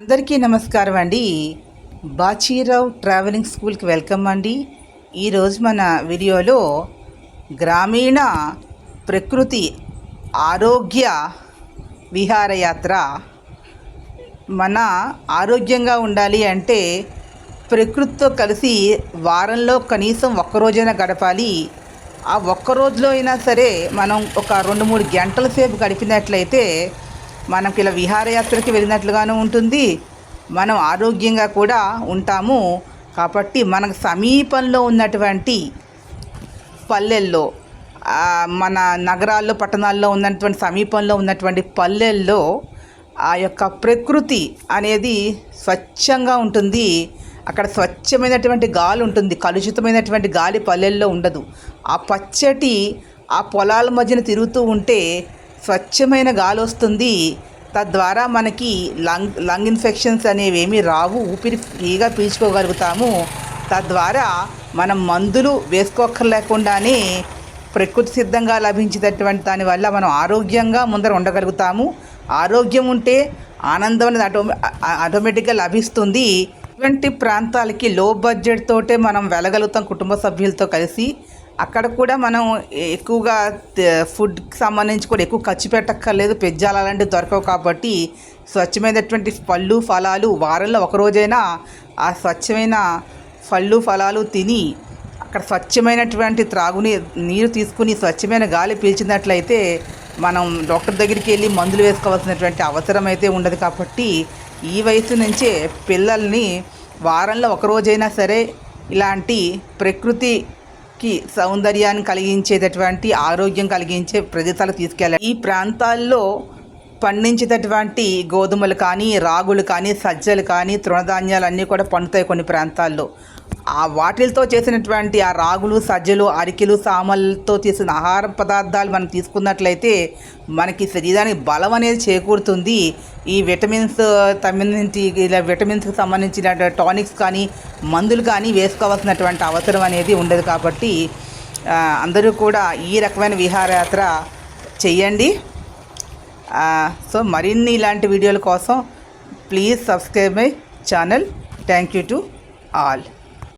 అందరికీ నమస్కారం అండి. బాచీరావు ట్రావెలింగ్ స్కూల్కి వెల్కమ్ అండి. ఈరోజు మన వీడియోలో గ్రామీణ ప్రకృతి ఆరోగ్య విహారయాత్ర మన ఆరోగ్యంగా ఉండాలి అంటే ప్రకృతితో కలిసి వారంలో కనీసం ఒక్క రోజైనా గడపాలి. ఆ ఒక్క రోజులో అయినా సరే మనం ఒక రెండు మూడు గంటల సేపు గడిపినట్లయితే మనకి ఇలా విహారయాత్రకి వెళ్ళినట్లుగాను ఉంటుంది. మనం ఆరోగ్యంగా కూడా ఉంటాము. కాబట్టి మనకు సమీపంలో ఉన్నటువంటి పల్లెల్లో మన నగరాల్లో పట్టణాల్లో ఉన్నటువంటి సమీపంలో ఉన్నటువంటి పల్లెల్లో ఆ యొక్క ప్రకృతి అనేది స్వచ్ఛంగా ఉంటుంది. అక్కడ స్వచ్ఛమైనటువంటి గాలి ఉంటుంది. కలుషితమైనటువంటి గాలి పల్లెల్లో ఉండదు. ఆ పచ్చటి ఆ పొలాల మధ్యన తిరుగుతూ ఉంటే స్వచ్ఛమైన గాలి వస్తుంది తద్వారా మనకి లంగ్ లంగ్ ఇన్ఫెక్షన్స్ అనేవి ఏమీ రావు. ఊపిరి ఫ్రీగా పీల్చుకోగలుగుతాము. తద్వారా మనం మందులు వేసుకోక్కర్లేకుండానే ప్రకృతి సిద్ధంగా లభించేటటువంటి దానివల్ల మనం ఆరోగ్యంగా ముందర ఉండగలుగుతాము. ఆరోగ్యం ఉంటే ఆనందం అనేది ఆటో ఆటోమేటిక్గా లభిస్తుంది. ఇటువంటి ప్రాంతాలకి లో బడ్జెట్ తోటే మనం వెళ్ళగలుగుతాం కుటుంబ సభ్యులతో కలిసి. అక్కడ కూడా మనం ఎక్కువగా ఫుడ్కి సంబంధించి కూడా ఎక్కువ ఖర్చు పెట్టక్కర్లేదు. పెజ్జాలు అలాంటివి దొరకవు కాబట్టి స్వచ్ఛమైనటువంటి పళ్ళు ఫలాలు వారంలో ఒక రోజైనా ఆ స్వచ్ఛమైన పళ్ళు ఫలాలు తిని అక్కడ స్వచ్ఛమైనటువంటి త్రాగుని నీరు తీసుకుని స్వచ్ఛమైన గాలి పీల్చినట్లయితే మనం డాక్టర్ దగ్గరికి వెళ్ళి మందులు వేసుకోవాల్సినటువంటి అవసరం అయితే ఉండదు కాబట్టి ఈ వయసు నుంచే పిల్లల్ని వారంలో ఒక రోజైనా సరే ఇలాంటి ప్రకృతి కి సౌందర్యాన్ని కలిగించేటటువంటి ఆరోగ్యం కలిగించే ప్రదేశాలకు తీసుకెళ్ళాలి. ఈ ప్రాంతాల్లో పండించేటటువంటి గోధుమలు కానీ రాగులు కానీ సజ్జలు కానీ తృణధాన్యాలు అన్నీ కూడా పండుతాయి కొన్ని ప్రాంతాల్లో. ఆ వాటిలతో చేసినటువంటి ఆ రాగులు సజ్జలు అరికెలు సామలతో చేసిన ఆహార పదార్థాలు మనం తీసుకున్నట్లయితే మనకి శరీరానికి బలం అనేది చేకూరుతుంది. ఈ విటమిన్స్ సంబంధించి ఇలా విటమిన్స్కి సంబంధించిన టానిక్స్ కానీ మందులు కానీ వేసుకోవాల్సినటువంటి అవసరం అనేది ఉండదు కాబట్టి అందరూ కూడా ఈ రకమైన విహారయాత్ర చేయండి. సో మరిన్ని ఇలాంటి వీడియోల కోసం please subscribe my channel. Thank you to all.